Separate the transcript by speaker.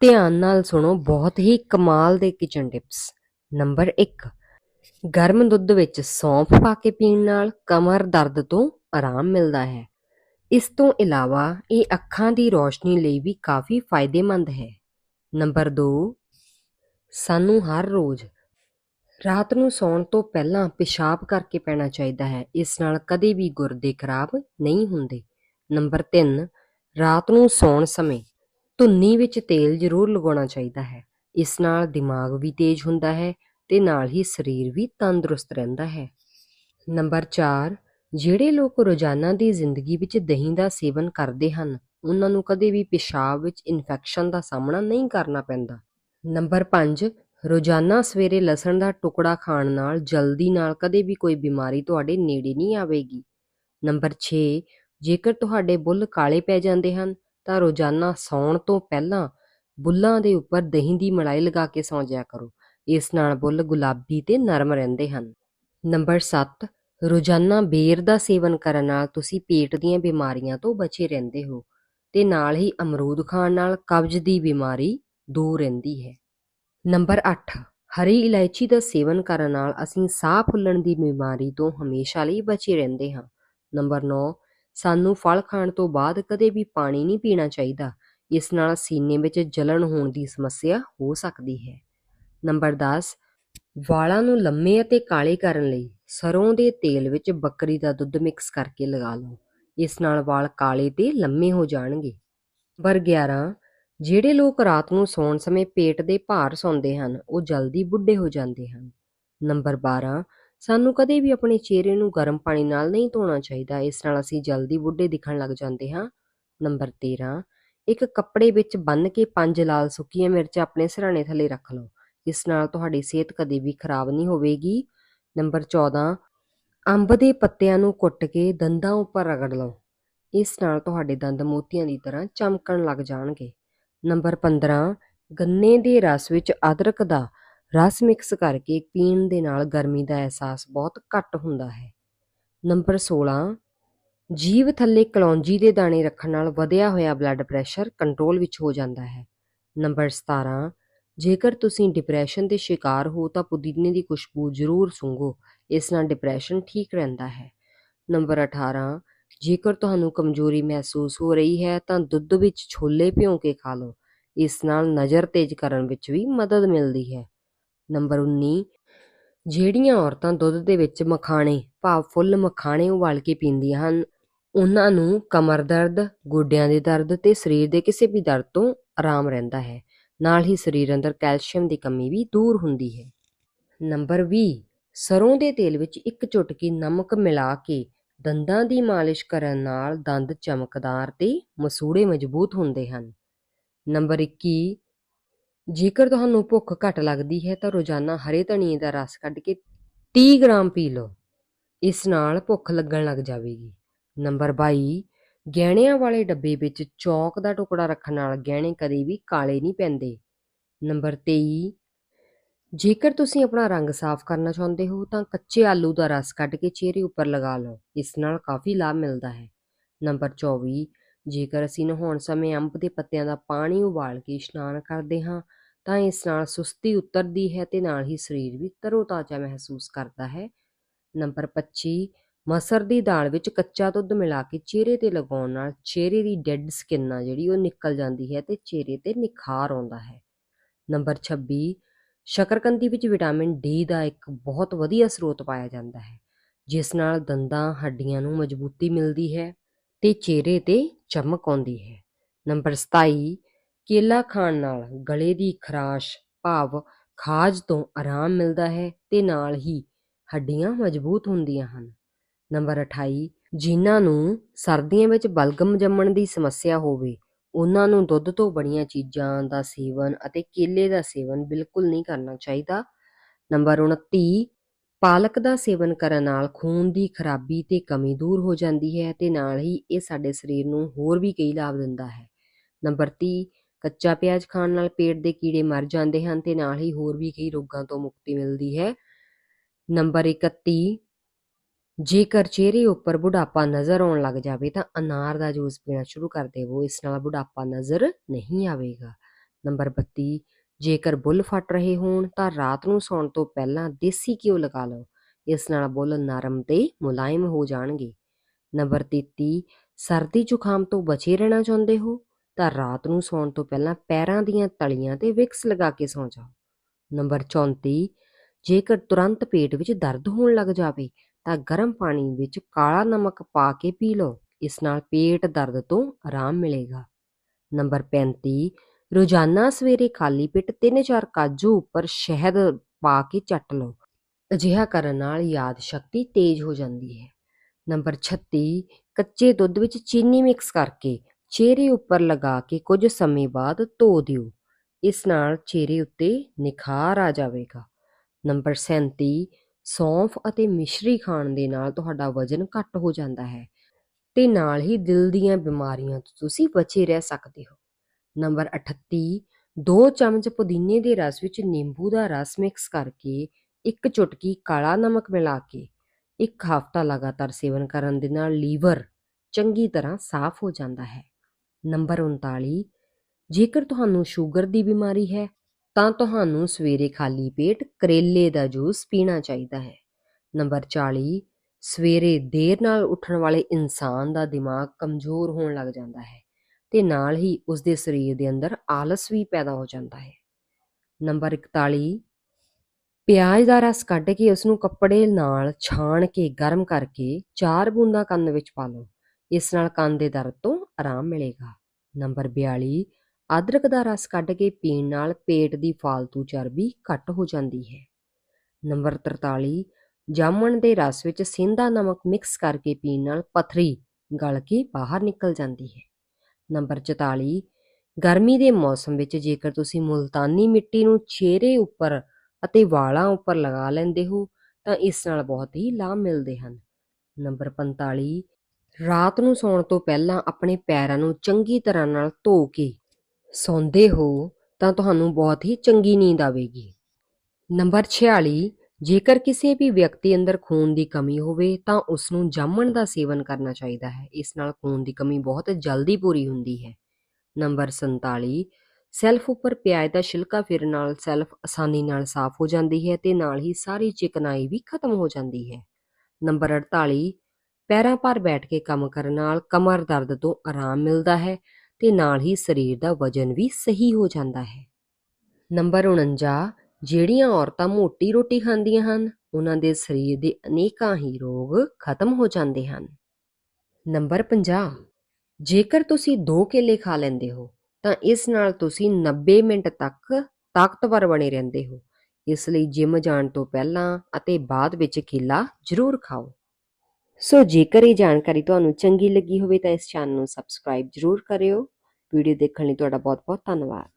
Speaker 1: ਧਿਆਨ ਨਾਲ ਸੁਣੋ, ਬਹੁਤ ਹੀ ਕਮਾਲ ਦੇ ਕਿਚਨ ਟਿਪਸ ਨੰਬਰ 1 ਗਰਮ ਦੁੱਧ ਵਿੱਚ ਸੌਂਫ ਪਾ ਕੇ ਪੀਣ ਨਾਲ ਕਮਰ ਦਰਦ ਤੋਂ ਆਰਾਮ ਮਿਲਦਾ ਹੈ। ਇਸ ਤੋਂ ਇਲਾਵਾ ਇਹ ਅੱਖਾਂ ਦੀ ਰੋਸ਼ਨੀ ਲਈ ਵੀ ਕਾਫੀ ਫਾਇਦੇਮੰਦ ਹੈ। ਨੰਬਰ 2 ਸਾਨੂੰ ਹਰ ਰੋਜ਼ ਰਾਤ ਨੂੰ ਸੌਣ ਤੋਂ ਪਹਿਲਾਂ ਪਿਸ਼ਾਬ ਕਰਕੇ ਪੈਣਾ ਚਾਹੀਦਾ ਹੈ। ਇਸ ਨਾਲ ਕਦੇ ਵੀ ਗੁਰਦੇ ਖਰਾਬ ਨਹੀਂ ਹੁੰਦੇ। ਨੰਬਰ 3 ਰਾਤ ਨੂੰ ਸੌਣ ਸਮੇਂ ਧੁੰਨੀ ਵਿੱਚ ਤੇਲ ਜ਼ਰੂਰ ਲਗਾਉਣਾ ਚਾਹੀਦਾ ਹੈ। ਇਸ ਨਾਲ ਦਿਮਾਗ ਵੀ ਤੇਜ਼ ਹੁੰਦਾ ਹੈ ਤੇ ਨਾਲ ਹੀ ਸਰੀਰ ਵੀ ਤੰਦਰੁਸਤ ਰਹਿੰਦਾ ਹੈ। ਨੰਬਰ 4 ਜਿਹੜੇ ਲੋਕ ਰੋਜ਼ਾਨਾ ਦੀ ਜ਼ਿੰਦਗੀ ਵਿੱਚ ਦਹੀਂ ਦਾ ਸੇਵਨ ਕਰਦੇ ਹਨ, ਉਹਨਾਂ ਨੂੰ ਕਦੇ ਵੀ ਪਿਸ਼ਾਬ ਵਿੱਚ ਇਨਫੈਕਸ਼ਨ ਦਾ ਸਾਹਮਣਾ ਨਹੀਂ ਕਰਨਾ ਪੈਂਦਾ। ਨੰਬਰ 5 ਰੋਜ਼ਾਨਾ ਸਵੇਰੇ ਲਸਣ ਦਾ ਟੁਕੜਾ ਖਾਣ ਨਾਲ ਜਲਦੀ ਨਾਲ ਕਦੇ ਵੀ ਕੋਈ ਬਿਮਾਰੀ ਤੁਹਾਡੇ ਨੇੜੇ ਨਹੀਂ ਆਵੇਗੀ। ਨੰਬਰ 6 ਜੇਕਰ ਤੁਹਾਡੇ ਬੁੱਲ ਕਾਲੇ ਪੈ ਜਾਂਦੇ ਹਨ ਤਾਂ ਰੋਜ਼ਾਨਾ ਸੌਣ ਤੋਂ ਪਹਿਲਾਂ ਬੁੱਲਾਂ ਦੇ ਉੱਪਰ ਦਹੀਂ ਦੀ ਮਲਾਈ ਲਗਾ ਕੇ ਸੌਂ ਜਾਇਆ ਕਰੋ। ਇਸ ਨਾਲ ਬੁੱਲ ਗੁਲਾਬੀ ਤੇ ਨਰਮ ਰਹਿੰਦੇ ਹਨ। ਨੰਬਰ 7 ਰੋਜ਼ਾਨਾ ਬੇਰ ਦਾ ਸੇਵਨ ਕਰਨ ਨਾਲ ਤੁਸੀਂ ਪੇਟ ਦੀਆਂ ਬਿਮਾਰੀਆਂ ਤੋਂ ਬਚੇ ਰਹਿੰਦੇ ਹੋ ਤੇ ਨਾਲ ਹੀ ਅਮਰੂਦ ਖਾਣ ਨਾਲ ਕਬਜ਼ ਦੀ ਬਿਮਾਰੀ ਦੂਰ ਰਹਿੰਦੀ ਹੈ। ਨੰਬਰ 8 ਹਰੀ ਇਲਾਇਚੀ ਦਾ ਸੇਵਨ ਕਰਨ ਨਾਲ ਅਸੀਂ ਸਾਹ ਫੁੱਲਣ ਦੀ ਬਿਮਾਰੀ ਤੋਂ ਹਮੇਸ਼ਾ ਲਈ ਬਚੇ ਰਹਿੰਦੇ ਹਾਂ। ਨੰਬਰ 9 ਸਾਨੂੰ ਫਲ ਖਾਣ ਤੋਂ ਬਾਅਦ ਕਦੇ ਵੀ ਪਾਣੀ ਨਹੀਂ ਪੀਣਾ ਚਾਹੀਦਾ। ਇਸ ਨਾਲ ਸੀਨੇ ਵਿੱਚ ਜਲਣ ਹੋਣ ਦੀ ਸਮੱਸਿਆ ਹੋ ਸਕਦੀ ਹੈ। ਨੰਬਰ 10 ਵਾਲਾਂ ਨੂੰ ਲੰਮੇ ਅਤੇ ਕਾਲੇ ਕਰਨ ਲਈ ਸਰੋਂ ਦੇ ਤੇਲ ਵਿੱਚ ਬੱਕਰੀ ਦਾ ਦੁੱਧ ਮਿਕਸ ਕਰਕੇ ਲਗਾ ਲਓ। ਇਸ ਨਾਲ ਵਾਲ ਕਾਲੇ ਤੇ ਲੰਮੇ ਹੋ ਜਾਣਗੇ। ਨੰਬਰ 11 ਜਿਹੜੇ ਲੋਕ ਰਾਤ ਨੂੰ ਸੌਣ ਸਮੇਂ ਪੇਟ ਦੇ ਭਾਰ ਸੌਂਦੇ ਹਨ, ਉਹ ਜਲਦੀ ਬੁੱਢੇ ਹੋ ਜਾਂਦੇ ਹਨ। ਨੰਬਰ 12 ਸਾਨੂੰ ਕਦੇ ਵੀ ਆਪਣੇ ਚਿਹਰੇ ਨੂੰ ਗਰਮ ਪਾਣੀ ਨਾਲ ਨਹੀਂ ਧੋਣਾ ਚਾਹੀਦਾ। ਇਸ ਨਾਲ ਅਸੀਂ ਜਲਦੀ ਬੁੱਢੇ ਦਿਖਣ ਲੱਗ ਜਾਂਦੇ ਹਾਂ। ਨੰਬਰ 13 ਇੱਕ ਕੱਪੜੇ ਵਿੱਚ ਬੰਨ੍ਹ ਕੇ ਪੰਜ ਲਾਲ ਸੁੱਕੀਆਂ ਮਿਰਚਾਂ ਆਪਣੇ ਸਿਰਹਾਣੇ ਥੱਲੇ ਰੱਖ ਲਓ। ਇਸ ਨਾਲ ਤੁਹਾਡੀ ਸਿਹਤ ਕਦੇ ਵੀ ਖਰਾਬ ਨਹੀਂ ਹੋਵੇਗੀ। ਨੰਬਰ 14 ਅੰਬ ਦੇ ਪੱਤਿਆਂ ਨੂੰ ਕੁੱਟ ਕੇ ਦੰਦਾਂ ਉੱਪਰ ਰਗੜ ਲਓ। ਇਸ ਨਾਲ ਤੁਹਾਡੇ ਦੰਦ ਮੋਤੀਆਂ ਦੀ ਤਰ੍ਹਾਂ ਚਮਕਣ ਲੱਗ ਜਾਣਗੇ। ਨੰਬਰ 15 ਗੰਨੇ ਦੇ ਰਸ ਵਿੱਚ ਅਦਰਕ ਦਾ ਰਸ ਮਿਕਸ ਕਰਕੇ ਪੀਣ ਦੇ ਨਾਲ ਗਰਮੀ ਦਾ ਅਹਿਸਾਸ ਬਹੁਤ ਘੱਟ ਹੁੰਦਾ ਹੈ। ਨੰਬਰ 16 ਜੀਵ ਥੱਲੇ ਕਲੌਂਜੀ ਦੇ ਦਾਣੇ ਰੱਖਣ ਨਾਲ ਵਧਿਆ ਹੋਇਆ ਬਲੱਡ ਪ੍ਰੈਸ਼ਰ ਕੰਟਰੋਲ ਵਿੱਚ ਹੋ ਜਾਂਦਾ ਹੈ। ਨੰਬਰ 17 ਜੇਕਰ ਤੁਸੀਂ ਡਿਪਰੈਸ਼ਨ ਦੇ ਸ਼ਿਕਾਰ ਹੋ ਤਾਂ ਪੁਦੀਨੇ ਦੀ ਖੁਸ਼ਬੂ ਜ਼ਰੂਰ ਸੁੰਘੋ, ਇਸ ਨਾਲ ਡਿਪਰੈਸ਼ਨ ਠੀਕ ਰਹਿੰਦਾ ਹੈ। ਨੰਬਰ 18 ਜੇਕਰ ਤੁਹਾਨੂੰ ਕਮਜ਼ੋਰੀ ਮਹਿਸੂਸ ਹੋ ਰਹੀ ਹੈ ਤਾਂ ਦੁੱਧ ਵਿੱਚ ਛੋਲੇ ਭਿਓ ਕੇ ਖਾ ਲਓ, ਇਸ ਨਾਲ ਨਜ਼ਰ ਤੇਜ਼ ਕਰਨ ਵਿੱਚ ਵੀ ਮਦਦ ਮਿਲਦੀ ਹੈ। ਨੰਬਰ 19 ਜਿਹੜੀਆਂ ਔਰਤਾਂ ਦੁੱਧ ਦੇ ਵਿੱਚ ਮਖਾਣੇ, ਭਾਵ ਫੁੱਲ ਮਖਾਣੇ ਉਬਾਲ ਕੇ ਪੀਂਦੀਆਂ ਹਨ, ਉਹਨਾਂ ਨੂੰ ਕਮਰ ਦਰਦ, ਗੋਡਿਆਂ ਦੇ ਦਰਦ ਤੇ ਸਰੀਰ ਦੇ ਕਿਸੇ ਵੀ ਦਰਦ ਤੋਂ ਆਰਾਮ ਰਹਿੰਦਾ ਹੈ। ਨਾਲ ਹੀ ਸਰੀਰ ਅੰਦਰ ਕੈਲਸ਼ੀਅਮ ਦੀ ਕਮੀ ਵੀ ਦੂਰ ਹੁੰਦੀ ਹੈ। ਨੰਬਰ 20 ਸਰੋਂ ਦੇ ਤੇਲ ਵਿੱਚ ਇੱਕ ਚੁਟਕੀ ਨਮਕ ਮਿਲਾ ਕੇ ਦੰਦਾਂ ਦੀ ਮਾਲਿਸ਼ ਕਰਨ ਨਾਲ ਦੰਦ ਚਮਕਦਾਰ ਤੇ ਮਸੂੜੇ ਮਜ਼ਬੂਤ ਹੁੰਦੇ ਹਨ। ਨੰਬਰ 21 ਜੇਕਰ ਤੁਹਾਨੂੰ ਭੁੱਖ ਘੱਟ ਲੱਗਦੀ ਹੈ ਤਾਂ ਰੋਜ਼ਾਨਾ ਹਰੇ ਧਨੀਏ ਦਾ ਰਸ ਕੱਢ ਕੇ 30 ਗ੍ਰਾਮ ਪੀ ਲਓ। ਇਸ ਨਾਲ ਭੁੱਖ ਲੱਗਣ ਲੱਗ ਜਾਵੇਗੀ। ਨੰਬਰ 22 ਗਹਿਣਿਆਂ ਵਾਲੇ ਡੱਬੇ ਵਿੱਚ ਚੌਕ ਦਾ ਟੁਕੜਾ ਰੱਖਣ ਨਾਲ ਗਹਿਣੇ ਕਦੇ ਵੀ ਕਾਲੇ ਨਹੀਂ ਪੈਂਦੇ। ਨੰਬਰ 23 ਜੇਕਰ ਤੁਸੀਂ ਆਪਣਾ ਰੰਗ ਸਾਫ਼ ਕਰਨਾ ਚਾਹੁੰਦੇ ਹੋ ਤਾਂ ਕੱਚੇ ਆਲੂ ਦਾ ਰਸ ਕੱਢ ਕੇ ਚਿਹਰੇ ਉੱਪਰ ਲਗਾ ਲਓ। ਇਸ ਨਾਲ ਕਾਫੀ ਲਾਭ ਮਿਲਦਾ ਹੈ। ਨੰਬਰ 24 ਜੇਕਰ ਅਸੀਂ ਨਹਾਉਣ ਸਮੇਂ ਅੰਬ ਦੇ ਪੱਤਿਆਂ ਦਾ ਪਾਣੀ ਉਬਾਲ ਕੇ ਇਸ਼ਨਾਨ ਕਰਦੇ ਹਾਂ, ਤਾਂ ਇਸ ਨਾਲ ਸੁਸਤੀ ਉਤਰਦੀ ਹੈ ਤੇ ਨਾਲ ਹੀ ਸਰੀਰ ਵੀ ਤਰੋਤਾਜ਼ਾ ਮਹਿਸੂਸ ਕਰਦਾ ਹੈ। ਨੰਬਰ 25 ਮਸਰ ਦੀ ਦਾਲ ਵਿੱਚ ਕੱਚਾ ਦੁੱਧ ਮਿਲਾ ਕੇ ਚਿਹਰੇ ਤੇ ਲਗਾਉਣ ਨਾਲ ਚਿਹਰੇ ਦੀ ਡੈੱਡ ਸਕਿਨ ਆ ਜਿਹੜੀ ਉਹ ਨਿਕਲ ਜਾਂਦੀ ਹੈ ਤੇ ਚਿਹਰੇ ਤੇ ਨਿਖਾਰ ਆਉਂਦਾ ਹੈ। ਨੰਬਰ 26 ਸ਼ਕਰਕੰਦੀ ਵਿੱਚ ਵਿਟਾਮਿਨ ਡੀ ਦਾ ਇੱਕ ਬਹੁਤ ਵਧੀਆ ਸਰੋਤ ਪਾਇਆ ਜਾਂਦਾ ਹੈ, ਜਿਸ ਨਾਲ ਦੰਦਾਂ, ਹੱਡੀਆਂ ਨੂੰ ਮਜ਼ਬੂਤੀ ਮਿਲਦੀ ਹੈ। ਤੇ ਚਿਹਰੇ ਤੇ ਚਮਕ ਆਉਂਦੀ ਹੈ। ਨੰਬਰ 27 ਕੇਲਾ ਖਾਣ ਨਾਲ ਗਲੇ ਦੀ ਖਰਾਸ਼ ਭਾਵ ਖਾਜ ਤੋਂ ਆਰਾਮ ਮਿਲਦਾ ਹੈ ਤੇ ਨਾਲ ਹੀ ਹੱਡੀਆਂ ਮਜ਼ਬੂਤ ਹੁੰਦੀਆਂ ਹਨ। ਨੰਬਰ 28 ਜਿਨ੍ਹਾਂ ਨੂੰ ਸਰਦੀਆਂ ਵਿੱਚ ਬਲਗਮ ਜੰਮਣ ਦੀ ਸਮੱਸਿਆ ਹੋਵੇ, ਉਹਨਾਂ ਨੂੰ ਦੁੱਧ ਤੋਂ ਬਣੀਆਂ ਚੀਜ਼ਾਂ ਦਾ ਸੇਵਨ ਅਤੇ ਕੇਲੇ ਦਾ ਸੇਵਨ ਬਿਲਕੁਲ ਨਹੀਂ ਕਰਨਾ ਚਾਹੀਦਾ। ਨੰਬਰ 29 ਪਾਲਕ ਦਾ ਸੇਵਨ ਕਰਨ ਨਾਲ ਖੂਨ ਦੀ ਖਰਾਬੀ ਤੇ ਕਮੀ ਦੂਰ ਹੋ ਜਾਂਦੀ ਹੈ ਤੇ ਨਾਲ ਹੀ ਇਹ ਸਾਡੇ ਸਰੀਰ ਨੂੰ ਹੋਰ ਵੀ ਕਈ ਲਾਭ ਦਿੰਦਾ ਹੈ। ਨੰਬਰ 30 ਕੱਚਾ ਪਿਆਜ਼ ਖਾਣ ਨਾਲ ਪੇਟ ਦੇ ਕੀੜੇ ਮਰ ਜਾਂਦੇ ਹਨ ਤੇ ਨਾਲ ਹੀ ਹੋਰ ਵੀ ਕਈ ਰੋਗਾਂ ਤੋਂ ਮੁਕਤੀ ਮਿਲਦੀ ਹੈ। ਨੰਬਰ 31 ਜੇਕਰ ਚਿਹਰੇ ਉੱਪਰ ਬੁਢਾਪਾ ਨਜ਼ਰ ਆਉਣ ਲੱਗ ਜਾਵੇ ਤਾਂ ਅਨਾਰ ਦਾ ਜੂਸ ਪੀਣਾ ਸ਼ੁਰੂ ਕਰ ਦੇਵੋ, ਇਸ ਨਾਲ ਬੁਢਾਪਾ ਨਜ਼ਰ ਨਹੀਂ ਆਵੇਗਾ। ਨੰਬਰ 32 ਜੇਕਰ ਬੁੱਲ ਫਟ ਰਹੇ ਹੋਣ, ਤਾਂ ਰਾਤ ਨੂੰ ਸੌਣ ਤੋਂ ਪਹਿਲਾਂ ਦੇਸੀ ਘਿਓ ਲਗਾ ਲਓ। ਇਸ ਨਾਲ ਬੁੱਲ ਨਰਮ ਤੇ ਮੁਲਾਇਮ ਹੋ ਜਾਣਗੇ। ਨੰਬਰ 33 ਸਰਦੀ ਜ਼ੁਕਾਮ ਤੋਂ ਬਚੇ ਰਹਿਣਾ ਚਾਹੁੰਦੇ ਹੋ? ਤਾਂ ਰਾਤ ਨੂੰ ਸੌਣ ਤੋਂ ਪਹਿਲਾਂ ਪੈਰਾਂ ਦੀਆਂ ਤਲੀਆਂ ਤੇ ਵਿਕਸ ਲਗਾ ਕੇ ਸੌਂ ਜਾਓ। ਨੰਬਰ 34 ਜੇਕਰ ਤੁਰੰਤ ਪੇਟ ਵਿੱਚ ਦਰਦ ਹੋਣ ਲੱਗ ਜਾਵੇ, ਤਾਂ ਗਰਮ ਪਾਣੀ ਵਿੱਚ ਕਾਲਾ ਨਮਕ ਪਾ ਕੇ ਪੀ ਲਓ। ਇਸ ਨਾਲ ਪੇਟ ਦਰਦ ਤੋਂ ਆਰਾਮ ਮਿਲੇਗਾ। ਨੰਬਰ 35 ਰੋਜ਼ਾਨਾ ਸਵੇਰੇ ਖਾਲੀ ਪੇਟ 3-4 ਕਾਜੂ ਉੱਪਰ ਸ਼ਹਿਦ ਪਾ ਕੇ ਚੱਟ ਲਓ। ਅਜਿਹਾ ਕਰਨ ਨਾਲ ਯਾਦ ਸ਼ਕਤੀ ਤੇਜ਼ ਹੋ ਜਾਂਦੀ ਹੈ। ਨੰਬਰ 36 ਕੱਚੇ ਦੁੱਧ ਵਿੱਚ ਚੀਨੀ ਮਿਕਸ ਕਰਕੇ ਚਿਹਰੇ ਉੱਪਰ ਲਗਾ ਕੇ ਕੁਝ ਸਮੇਂ ਬਾਅਦ ਧੋ ਦਿਓ। ਇਸ ਨਾਲ ਚਿਹਰੇ ਉੱਤੇ ਨਿਖਾਰ ਆ ਜਾਵੇਗਾ। ਨੰਬਰ 37 ਸੌਂਫ ਅਤੇ ਮਿਸ਼ਰੀ ਖਾਣ ਦੇ ਨਾਲ ਤੁਹਾਡਾ ਵਜ਼ਨ ਘੱਟ ਹੋ ਜਾਂਦਾ ਹੈ ਤੇ ਨਾਲ ਹੀ ਦਿਲ ਦੀਆਂ ਬਿਮਾਰੀਆਂ ਤੋਂ ਤੁਸੀਂ ਬਚੇ ਰਹਿ ਸਕਦੇ ਹੋ। ਨੰਬਰ 38 ਦੋ ਚਮਚ ਪੁਦੀਨੇ ਦੇ ਰਸ ਵਿੱਚ ਨਿੰਬੂ ਦਾ ਰਸ ਮਿਕਸ ਕਰਕੇ ਇੱਕ ਚੁਟਕੀ ਕਾਲਾ ਨਮਕ ਮਿਲਾ ਕੇ ਇੱਕ ਹਫ਼ਤਾ ਲਗਾਤਾਰ ਸੇਵਨ ਕਰਨ ਦੇ ਨਾਲ ਲੀਵਰ ਚੰਗੀ ਤਰ੍ਹਾਂ ਸਾਫ਼ ਹੋ ਜਾਂਦਾ ਹੈ। ਨੰਬਰ 39 ਜੇਕਰ ਤੁਹਾਨੂੰ ਸ਼ੂਗਰ ਦੀ ਬਿਮਾਰੀ ਹੈ, ਤਾਂ ਤੁਹਾਨੂੰ ਸਵੇਰੇ ਖਾਲੀ ਪੇਟ ਕਰੇਲੇ ਦਾ ਜੂਸ ਪੀਣਾ ਚਾਹੀਦਾ ਹੈ। ਨੰਬਰ 40 ਸਵੇਰੇ ਦੇਰ ਨਾਲ ਉੱਠਣ ਵਾਲੇ ਇਨਸਾਨ ਦਾ ਦਿਮਾਗ ਕਮਜ਼ੋਰ ਹੋਣ ਲੱਗ ਜਾਂਦਾ ਹੈ। ਤੇ ਨਾਲ ਹੀ ਉਸ ਦੇ ਸਰੀਰ ਦੇ ਅੰਦਰ ਆਲਸ ਵੀ ਪੈਦਾ ਹੋ ਜਾਂਦਾ ਹੈ। ਨੰਬਰ 41 ਪਿਆਜ਼ ਦਾ ਰਸ ਕੱਢ ਕੇ ਉਸ ਨੂੰ ਕੱਪੜੇ ਨਾਲ ਛਾਣ ਕੇ ਗਰਮ ਕਰਕੇ ਚਾਰ ਬੂੰਦਾਂ ਕੰਨ ਵਿੱਚ ਪਾ ਲਓ। ਇਸ ਨਾਲ ਕੰਨ ਦੇ ਦਰਦ ਤੋਂ ਆਰਾਮ ਮਿਲੇਗਾ। ਨੰਬਰ 42 ਅਦਰਕ ਦਾ ਰਸ ਕੱਢ ਕੇ ਪੀਣ ਨਾਲ ਪੇਟ ਦੀ ਫਾਲਤੂ ਚਰਬੀ ਘੱਟ ਹੋ ਜਾਂਦੀ ਹੈ। ਨੰਬਰ 43 ਜਾਮਣ ਦੇ ਰਸ ਵਿੱਚ ਸਿੰਧਾ ਨਮਕ ਮਿਕਸ ਕਰਕੇ ਪੀਣ ਨਾਲ ਪਥਰੀ ਗਲ ਕੇ ਬਾਹਰ ਨਿਕਲ ਜਾਂਦੀ ਹੈ। ਨੰਬਰ 44 ਗਰਮੀ ਦੇ ਮੌਸਮ ਵਿੱਚ ਜੇਕਰ ਤੁਸੀਂ ਮੁਲਤਾਨੀ ਮਿੱਟੀ ਨੂੰ ਚਿਹਰੇ ਉੱਪਰ ਅਤੇ ਵਾਲਾਂ ਉੱਪਰ ਲਗਾ ਲੈਂਦੇ ਹੋ, ਤਾਂ ਇਸ ਨਾਲ ਬਹੁਤ ਹੀ ਲਾਭ ਮਿਲਦੇ ਹਨ। ਨੰਬਰ 45 ਰਾਤ ਨੂੰ ਸੌਣ ਤੋਂ ਪਹਿਲਾਂ ਆਪਣੇ ਪੈਰਾਂ ਨੂੰ ਚੰਗੀ ਤਰ੍ਹਾਂ ਨਾਲ ਧੋ ਕੇ ਸੌਂਦੇ ਹੋ, ਤਾਂ ਤੁਹਾਨੂੰ ਬਹੁਤ ਹੀ ਚੰਗੀ ਨੀਂਦ ਆਵੇਗੀ। ਨੰਬਰ 46 ਜੇਕਰ ਕਿਸੇ ਵੀ ਵਿਅਕਤੀ ਅੰਦਰ ਖੂਨ ਦੀ ਕਮੀ ਹੋਵੇ, ਤਾਂ ਉਸ ਨੂੰ ਜਾਮਣ ਦਾ ਸੇਵਨ ਕਰਨਾ ਚਾਹੀਦਾ ਹੈ। ਇਸ ਨਾਲ ਖੂਨ ਦੀ ਕਮੀ ਬਹੁਤ ਜਲਦੀ ਪੂਰੀ ਹੁੰਦੀ ਹੈ। ਨੰਬਰ 47 ਸੈਲਫ ਉੱਪਰ ਪਿਆਜ਼ ਦਾ ਛਿਲਕਾ ਫਿਰਨ ਨਾਲ ਸੈਲਫ ਆਸਾਨੀ ਨਾਲ ਸਾਫ਼ ਹੋ ਜਾਂਦੀ ਹੈ ਤੇ ਨਾਲ ਹੀ ਸਾਰੀ ਚਿਕਨਾਈ ਵੀ ਖਤਮ ਹੋ ਜਾਂਦੀ ਹੈ। ਨੰਬਰ 48 ਪੈਰਾਂ ਪਰ ਬੈਠ ਕੇ ਕੰਮ ਕਰਨ ਨਾਲ ਕਮਰ ਦਰਦ ਤੋਂ ਆਰਾਮ ਮਿਲਦਾ ਹੈ ਤੇ ਨਾਲ ਹੀ ਸਰੀਰ ਦਾ ਵਜ਼ਨ ਵੀ ਸਹੀ ਹੋ ਜਾਂਦਾ ਹੈ। ਨੰਬਰ 49 ਜਿਹੜੀਆਂ ਔਰਤਾਂ ਮੋਟੀ ਰੋਟੀ ਖਾਂਦੀਆਂ ਹਨ, ਉਹਨਾਂ ਦੇ ਸਰੀਰ ਦੇ ਅਨੇਕਾਂ ਹੀ ਰੋਗ ਖਤਮ ਹੋ ਜਾਂਦੇ ਹਨ। ਨੰਬਰ 50 ਜੇਕਰ ਤੁਸੀਂ ਦੋ ਕੇਲੇ ਖਾ ਲੈਂਦੇ ਹੋ, ਤਾਂ ਇਸ ਨਾਲ ਤੁਸੀਂ 90 ਮਿੰਟ ਤੱਕ ਤਾਕਤਵਰ ਬਣੇ ਰਹਿੰਦੇ ਹੋ। ਇਸ ਲਈ ਜਿਮ ਜਾਣ ਤੋਂ ਪਹਿਲਾਂ ਅਤੇ ਬਾਅਦ ਵਿੱਚ ਕੇਲਾ ਜ਼ਰੂਰ ਖਾਓ। ਸੋ ਜੇਕਰ ਇਹ ਜਾਣਕਾਰੀ ਤੁਹਾਨੂੰ ਚੰਗੀ ਲੱਗੀ ਹੋਵੇ ਤਾਂ ਇਸ ਚੈਨਲ ਨੂੰ ਸਬਸਕ੍ਰਾਈਬ ਜ਼ਰੂਰ ਕਰਿਓ। ਵੀਡੀਓ ਦੇਖਣ ਲਈ ਤੁਹਾਡਾ ਬਹੁਤ ਬਹੁਤ ਧੰਨਵਾਦ।